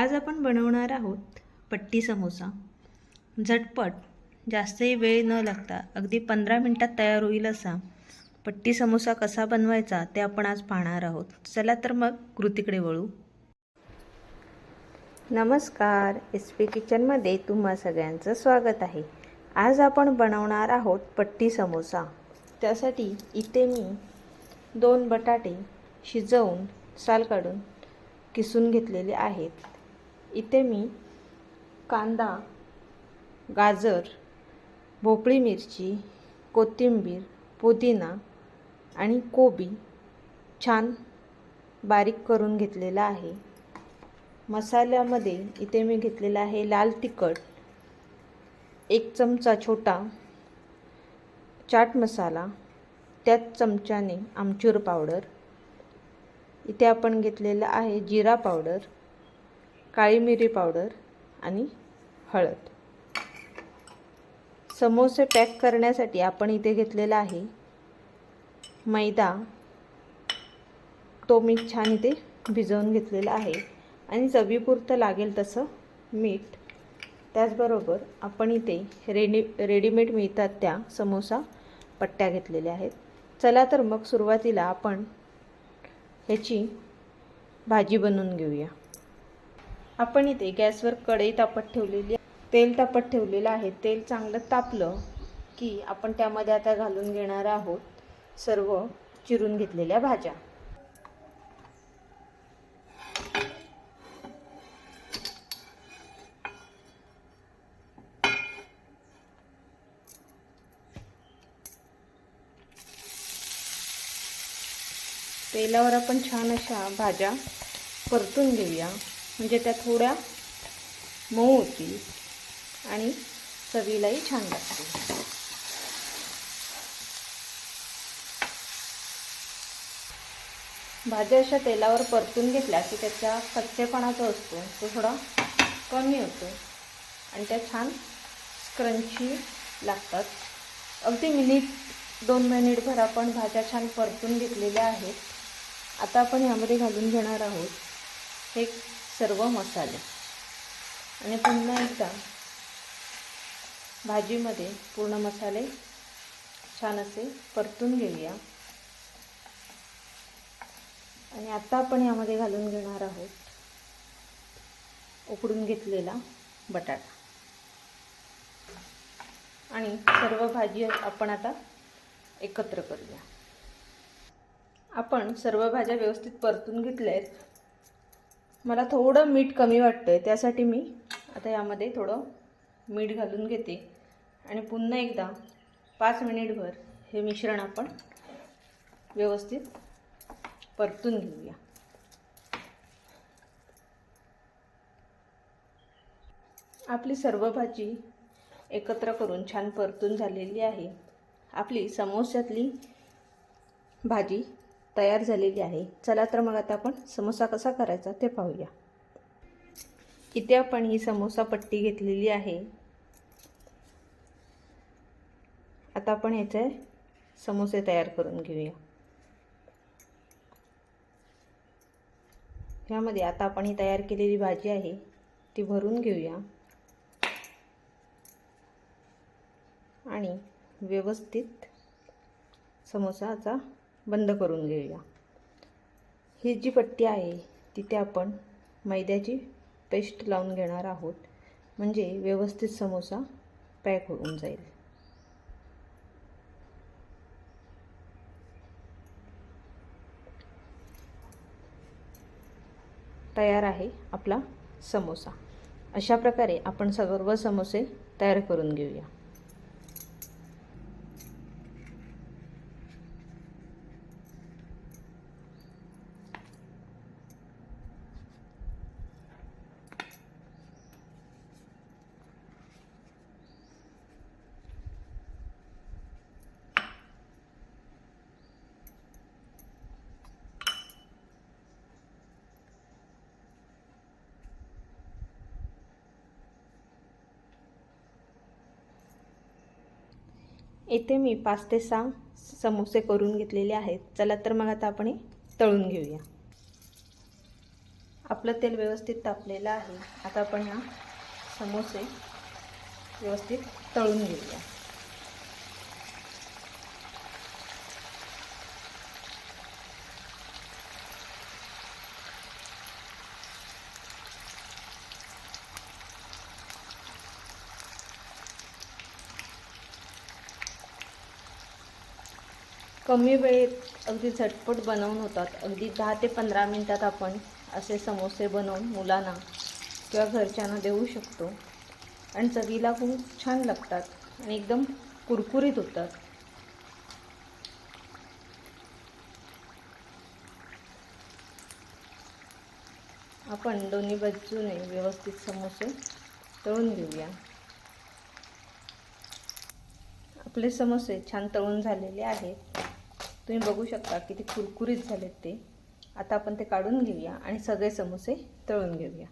आज आपण बनवणार आहोत पट्टी समोसा. झटपट जास्तही वेळ न लागता अगदी पंधरा मिनटात तयार होईल असा पट्टी समोसा कसा बनवायचा ते आपण आज पाहणार आहोत. चला तर मग कृतीकडे वळू. नमस्कार एस पी किचनमध्ये तुम्हा सगळ्यांचं स्वागत आहे. आज आपण बनवणार आहोत पट्टी समोसा. त्यासाठी इथे मी दोन बटाटे शिजवून साल काढून किसून घेतलेले आहेत. इथे मी कांदा गाजर भोपळी मिरची कोथिंबीर पुदिना आणि कोबी छान बारीक करून घेतलेला आहे. मसाल्यामध्ये इथे मी घेतलेला आहे लाल तिखट एक चमचा छोटा चाट मसाला त्याच चमच्याने आमचूर पावडर इथे आपण घेतलेलं आहे जिरा पावडर काळी मिरी पावडर आणि हळद. समोसे पॅक करण्यासाठी आपण इथे घेतलेला आहे मैदा. तो मी छान इथे भिजवून घेतलेला आहे आणि चवीपुरतं लागेल तसं मीठ. त्याचबरोबर आपण इथे रेडी रेडीमेड मिळतात त्या समोसा पट्ट्या घेतलेल्या आहेत. चला तर मग सुरुवातीला आपण ह्याची भाजी बनवून घेऊया. आपण इथे गॅसवर कढई तापत ठेवलेली तेल तापत ठेवलेलं आहे. तेल चांगलं तापलं की आपण त्यामध्ये आता घालून घेणार आहोत सर्व चिरून घेतलेल्या भाज्या. तेलावर आपण छान अशा भाज्या परतून घेऊया. म्हणजे त्या थोड्या मऊ होतील आणि चवीलाही छान लागतील. भाज्या अशा तेलावर परतून घेतल्या की त्याचा कच्चेपणा जो असतो तो थोडा कमी होतो आणि त्या छान स्क्रंची लागतात. अगदी मिनिट दोन मिनिटभर आपण भाज्या छान परतून घेतलेल्या आहेत. आता आपण यामध्ये घालून घेणार आहोत हे सर्व मसाले. आणि पुन्हा एकदा भाजीमध्ये पूर्ण मसाले छान असे परतून घेऊया. आणि आता आपण यामध्ये घालून घेणार आहोत उकडून घेतलेला बटाटा. आणि सर्व भाजी आपण आता एकत्र करूया. आपण सर्व भाज्या व्यवस्थित परतून घेतल्या आहेत. मला थोडं मीठ कमी वाटतं आहे त्यासाठी मी आता यामध्ये थोडं मीठ घालून घेते. आणि पुन्हा एकदा पाच मिनिटभर हे मिश्रण आपण व्यवस्थित परतून घेऊया. आपली सर्व भाजी एकत्र करून छान परतून झालेली आहे. आपली समोस्यातली भाजी तयार झालेली आहे. चला तर मग आता आपण समोसा कसा करायचा ते पाहूया. इथे आपण ही समोसा पट्टी घेतलेली आहे. आता आपण ह्याचे समोसे तयार करून घेऊया. ह्यामध्ये आता आपण ही तयार केलेली भाजी आहे ती भरून घेऊया. आणि व्यवस्थित समोसाचा बंद करून घेऊया. ही जी पट्टी आहे तिथे आपण मैद्याची पेस्ट लावून घेणार आहोत. म्हणजे व्यवस्थित समोसा पॅक होऊन जाईल. तयार आहे आपला समोसा. अशा प्रकारे आपण सर्व समोसे तयार करून घेऊया. येथे मी पाच ते सहा समोसे करून घेतलेले आहेत. चला तर मग आता आपण हे तळून घेऊया. आपलं तेल व्यवस्थित तापलेलं आहे. आता आपण हा समोसे व्यवस्थित तळून घेऊया. कमी वेळेत अगदी झटपट बनवून होतात. अगदी दहा ते पंधरा मिनटात आपण असे समोसे बनवून मुलांना किंवा घरच्यांना देऊ शकतो. आणि चवीला खूप छान लागतात आणि एकदम कुरकुरीत होतात. आपण दोन्ही बाजूने व्यवस्थित समोसे तळून घेऊया. आपले समोसे छान तळून झालेले आहेत. तुम्ही बघू शकता किती कुरकुरीत झालेत ते. आता आपण ते काढून घेऊया आणि सगळे समोसे तळून घेऊया.